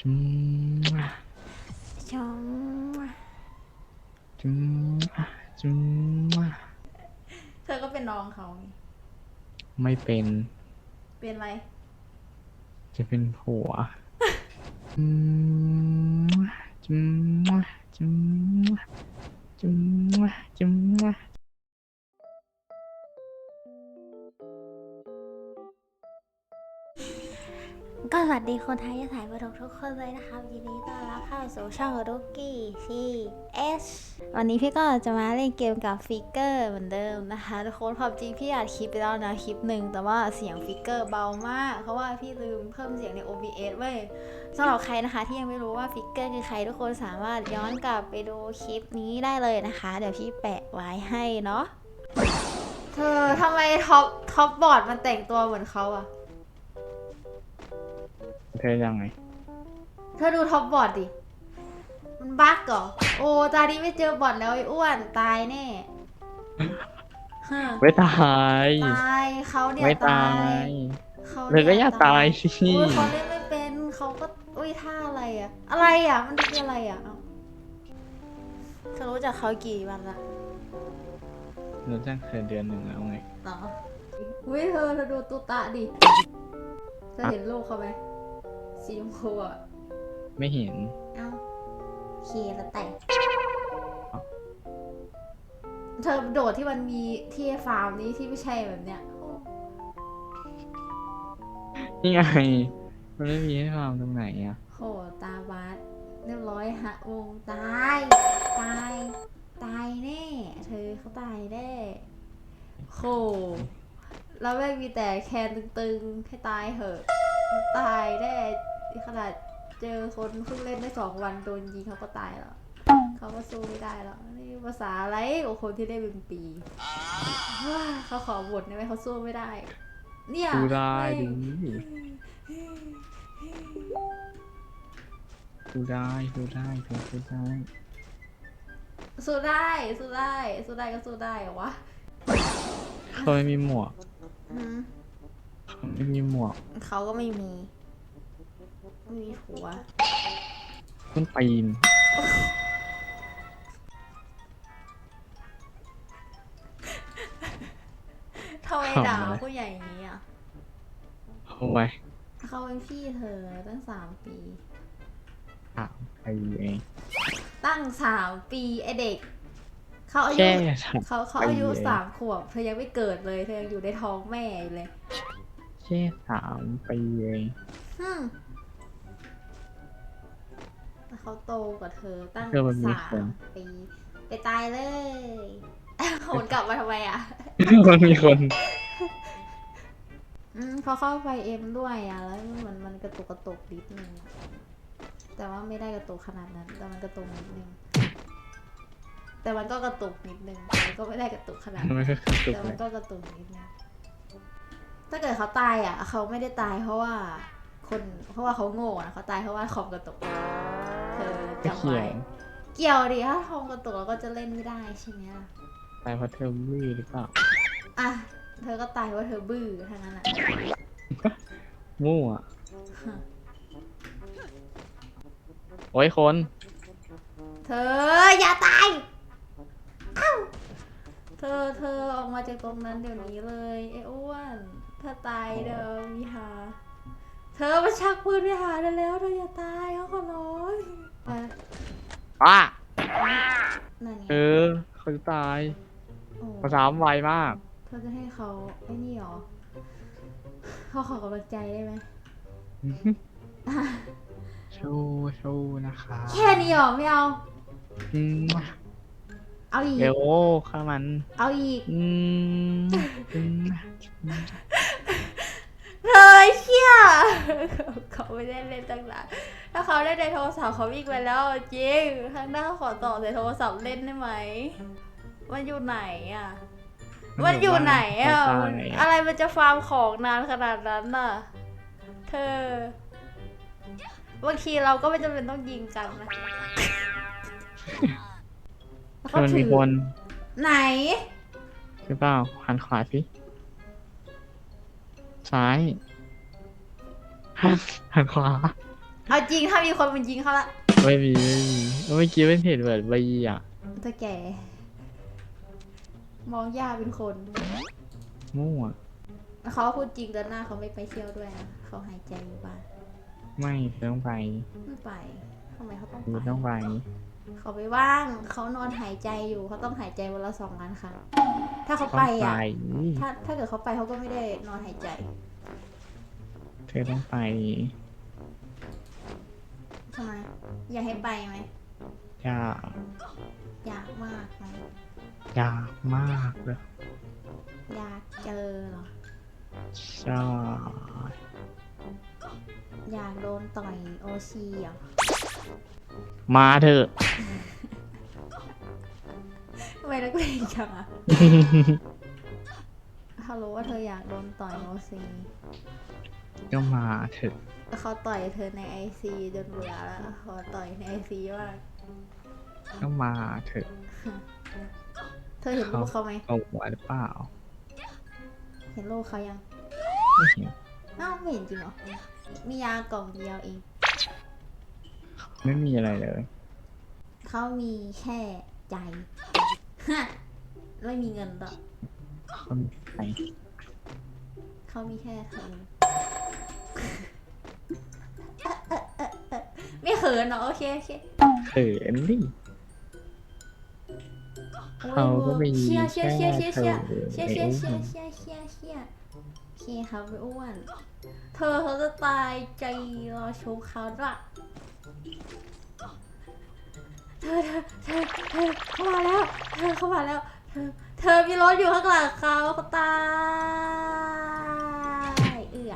จุ๊มชมจุ๊มจุ๊มเธอก็เป็นน้องเขาไงไม่เป็นเป็นอะไร จะเป็นผัวจุ๊มจุ๊มจุ๊มจุ๊มจุ๊ม คนไทยจะถ่ายประทุกคนเลยนะคะยินดีต้อนรับเข้าสู่ช่องรุกกี้ทีเอสวันนี้พี่ก็จะมาเล่นเกมกับฟิกเกอร์เหมือนเดิมนะคะทุกคนความจริงพี่อัดคลิปไปแล้วนะคลิปหนึ่งแต่ว่าเสียงฟิกเกอร์เบามาก เพราะว่าพี่ลืมเพิ่มเสียงใน OBS เว้ยสำหรับใครนะคะที่ยังไม่รู้ว่าฟิกเกอร์คือใครทุกคนสามารถย้อนกลับไปดูคลิปนี้ได้เลยนะคะ เดี๋ยวพี่แปะไว้ให้เนาะเธอทำไมท็อปท็อปบอร์ดมันแต่งตัวเหมือนเขาอะ เธอยังไง เธอดูท็อปบอร์ดดิ มันบั๊กเหรอ โอ้ตานี้ไม่เจอบอร์ดแล้วไอ้อ้วนตายแน่ฮะไม่ตายตายเขาเนี่ยไม่ตาตายยเขาเธอก็อยากตายสิอุ้ยเขาเล่นไม่เป็นเขาก็อุ้ยท่าอะไรอะอะไรอะมันคืออะไรอะเอ้าเธอรู้จักเขากี่วันละรู้จักเธอเดือนหนึ่งแล้วไงเนาะอุ้ยเธอเธอดูตุตะดิเธอเห็นลูกเขาไหม สีชมพูอะไม่เห็น เอ้าเคแล้วแต่เอ้าเธอโดดที่มันมีที่ฟาร์มนี้ที่ไม่ใช่แบบเนี้ยโอ้นี่ไง มันไม่มีให้ทำตรงไหนอะ โหตาบาสเรียบร้อยฮะวงตาย ตาย ตายแน่ เธอเขาตายแน่โหแล้วแม่งมีแต่แคนตึงๆให้ตายเหอะมันตายแน่ ขนาดเจอคนเพิ่งเล่นได้สองวันโดนยิงเขาก็ตายแล้ว เขาก็สู้ไม่ได้แล้วนี่ภาษาอะไรกับคนที่ได้เป็นปีว้าเขาขอบทได้ไหมเขาสู้ไม่ได้ เนี่ยดูได้ดิแม่งดูได้ดูได้เธอดูได้สู้ได้สู้ได้สู้ได้ก็สู้ได้เหรอวะเขาไม่มีหมวกอืมเขาไม่มีหมวกเขาก็ไม่มีไม่มีผัวต้นปีนทำไมด่าผู้ใหญ่อย่างนี้อะเอาไว้เขาเป็นพี่เธอตั้งสามปีถามใครเองตั้งสามปีไอเด็ก เขาอายุแค่ถามเขาเขาอายุสามขวบเธอยังไม่เกิดเลยเธอยังอยู่ในท้องแม่อยู่เลย แค่ถามไปเองฮึมแต่ เขาโตกว่าเธอตั้งเธอมันมีสาคน มปีไปตายเลยโหนกลับมาทำไมอะ มันมีคนอืมพอเข้าไฟเอ็มด้วยอะ แล้วมันมันกระตุกกระตุกนิดนึงอะแต่ว่าไม่ได้กระตุกขนาดนั้น แต่มันกระตุกนิดนึง แต่มันก็กระตุกนิดนึงแต่มันก็ไม่ได้กระตุกขนาดมันนั้นก็กระตุกแต่เลมันยก็กระตุกนิดนึงถ้าเกิดเขาตายอะ เขาไม่ได้ตายเพราะว่า คนเพราะว่าเขาโง่นะเขาตายเพราะว่าคอมกระตุก เธอไม่จำเขียไว้นเกี่ยวดิถ้าคอมกระตุกเราก็จะเล่นไม่ได้ใช่ไหมล่ะ ตายเพราะเธอมือหรือเปล่าอะ เธอก็ตายเพราะเธอบื้อทั้งนั้นอะมั่วโอ้ยคน เธออย่าตายเอ้าเธอเธอออกมาจากตรงนั้นเดี๋ยวนี้เลยไอ้อ้วนถ้าตายเดี๋ยวมีหา เธอมาชักปืนไปหาได้แล้วเธออย่าตายเขาขอร้อง ไปป้านั่นไงเออเขาจะตายโอ้ภาษาไวมาก เธอจะให้เขาไอ้นี่หรอเขาขอกำลังใจได้ไหมโชว์โชว์นะคะแค่นี้หรอไม่เอา อืมเอาอีก เร็วข้ามัน เอาอีก อืมอืม เธอเชี่ยเขาไม่ได้เล่นตั้งนานถ้าเขาได้ในโทรศัพท์เขาวิ่งไปแล้วจริงข้างหน้าขอต่อในโทรศัพท์เล่นได้ไหมมันอยู่ไหนอะมันอยู่ไหนอะมันอะไรมันจะฟาร์มของนานขนาดนั้นน่ะ เธอบางทีเราก็ไม่จำเป็นต้องยิงกันนะแล้วคือมันมีคนไหนหรือเปล่าหันขวาสิ ซ้ายหันหันขวา เอาจริงถ้ามีคนมันยิงเขาละไม่มีไม่มีเมื่อกี้เป็นเหตุเปิดใบอะตัวแก่ มองย่าเป็นคนมั่วเขาพูดจริงเดินหน้าเขาไม่ไปเที่ยวด้วยนะเขาหายใจอยู่บ้านไม่ต้องไปไม่ไปทำไมเขาต้องคือไปต้องไป เขาไปว่างเขานอนหายใจอยู่เขาต้องหายใจวันละสองล้านครั้งถ้าเขาต้องไปไปอะถ้าถ้าเกิดเขาไปเขาก็ไม่ได้นอนหายใจ เธอต้องไป ทำไม อยากให้ไปไหม ยากอยากมากไหม ยากมากเลยอยากเจอเหรอ ใช่อยากโดนต่อยโอชีเหรอ มาเถอะ ทำไมนักเลงจังอะเขารู้ว่าเธออยากโดนต่อยโอซีก็มาเถอะ เขาต่อยเธอในไอซีจนเบื่อแล้วขอต่อยในไอซีว่างก็มาเถอะเธอเห็นรูปเขาไหมเอาหัวหรือเปล่าเห็นรูปเขายังไม่เห็นอ้าวไม่เห็นจริงเหรอมียากล่องเดียวเอง ไม่มีอะไรเลย เขามีแค่ใจฮะไม่มีเงินหรอกคนไปเขามีแค่เธอไม่เขินเนาะโอเคโอเคเขินดิโอ้ยเขาก็มีเชียร์เชียร์เชียร์เชียร์แค่เชียร์เธเชียอร์เชียร์เชียร์เชียร์เชียร์เชียร์เชียร์โอเคเขาไม่อ้วน เธอเขาจะตายใจรอโชว์เขาด้วยเธอเธอเธอเธอเข้ามาแล้ว เธอเข้ามาแล้ว เธอ เธอมีรถอยู่ข้างหลังเขาเขาตายเอือ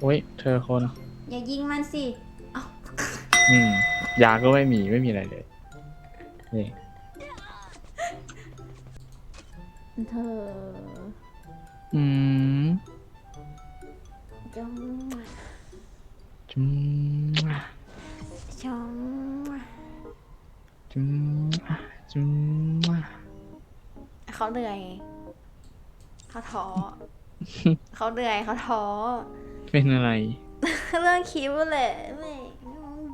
โอ้ยเธอคน อย่ายิงมันสิเอาอืมยาก็ไม่มีไม่มีอะไรเลย นี่ เธออืมจงจมชม จุ๊มจุ๊มเขาเหนื่อย เขาท้อ เขาเหนื่อยเขาท้อ เป็นอะไร เรื่องคิ้วแหละไม่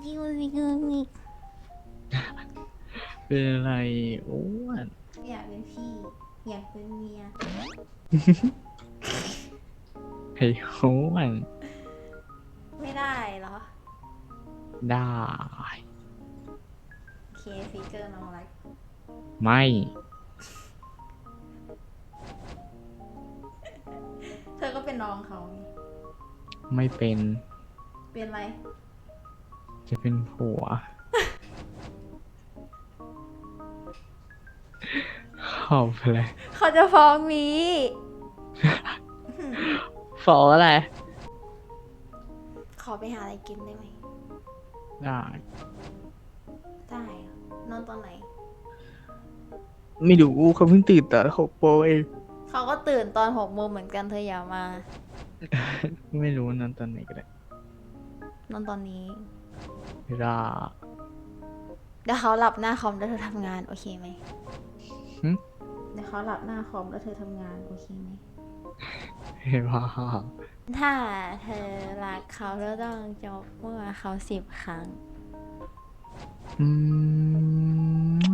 ยิงยิงยิงเป็นอะไรอ้วนอยากเป็นพี่ อยากเป็นเมียไอ้อ้วนไม่ได้เหรอ ได้ โอเคฟิกเกอร์น้องรักไม่ เธอก็เป็นน้องเขาไงไม่เป็น เป็นไร จะเป็นผัวขอบเลยเขาจะฟ้องมีฟออะไร ขอไปหาอะไรกินได้ไหมได้ได้เหรอ นอนตอนไหน ไม่ดูเขาเพิ่งตื่นตอนหกโมงเองเขาก็ตื่นตอนหกโมงเหมือนกันเธออย่ามา ไม่รู้นั้นตอนไหนก็ได้นอนตอนนี้เวลาเดี๋ยวเขาหลับหน้าคอมแล้วเธอทำงานโอเคไหมหึ เดี๋ยวเขาหลับหน้าคอมแล้วเธอทำงานโอเคไหมเวลาถ้าเธอรักเขาแล้วต้องจบเมื่อเขาสิบครั้ง อืม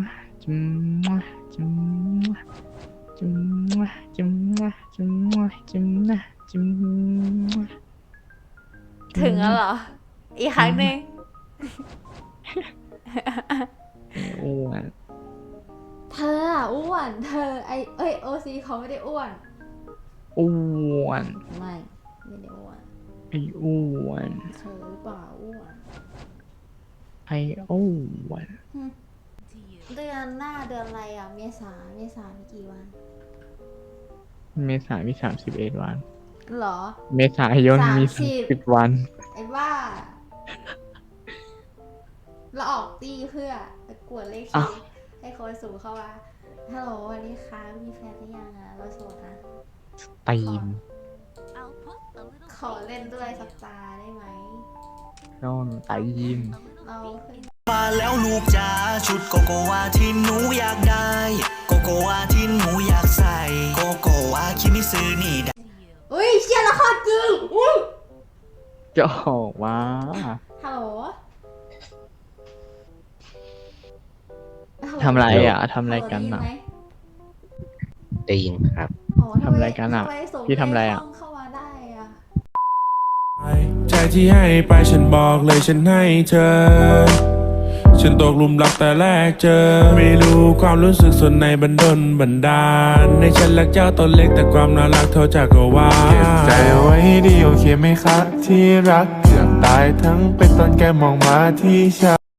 จุ๊มจุ๊มจุ๊มจุ๊มจุ๊มจุ๊มจุ๊มถึงแล้วเหรอ อีกครั้งหนึ่งอ้วน เธออะอ้วน เธอไอเอ้ยโอซีเขาไม่ได้อ้วน อ้วน ไม่ ไม่ได้อ้วน ไอ้อ้วน เธอหรือเปล่าอ้วน ไอ้อ้วนเดือนหน้าเดือนอะไรอะ เมษาเมษามีกี่วัน เมษายนมีสามสิบเอ็ดวัน เหรอ เมษายนมีสามสิบสิบวัน ไอ้บ้าเราออกตีเพื่อประกวดเลขอ้าชีวให้คนสูงเข้ามาฮัลโหลสวัสดีค่ะมีแฟนหรือยังอะเราโสดนะ ตีนขอเล่นด้วยสักตาได้ไหม นอนตีน เราเพิ่งมาแล้วลูกจ๋าชุดโกโกวาที่หนูอยากได้ โกโกวาที่หนูอยากใส่ โกโกวาคิมิซึนี่ได้อุ้ยเชียร์ละครจริงอุ้ยจะออกมาฮฮัลโหลฮัลโหลทำไรอะทำอะไรกันฮัลอะโหลได้ยิไหมได้ยินครับโอ้ทำอะไรกันอะทำไมส่งพี่ทำอะไรอะเลขห้งเข้ามาได้อะใจ ที่ให้ไปฉันบอกเลยฉันให้เธอ ฉันตกหลุมรักแต่แรกเจอ ไม่รู้ความรู้สึกส่วนในบันดลบันดาล ในฉันรักเจ้าตัวเล็กแต่ความน่ารักเท่าจักรวาลเก็บใจไว้ให้ดีโอเคไหมครับที่รักเกือบตายทั้งเป็นตอนแกมองมาที่ฉัน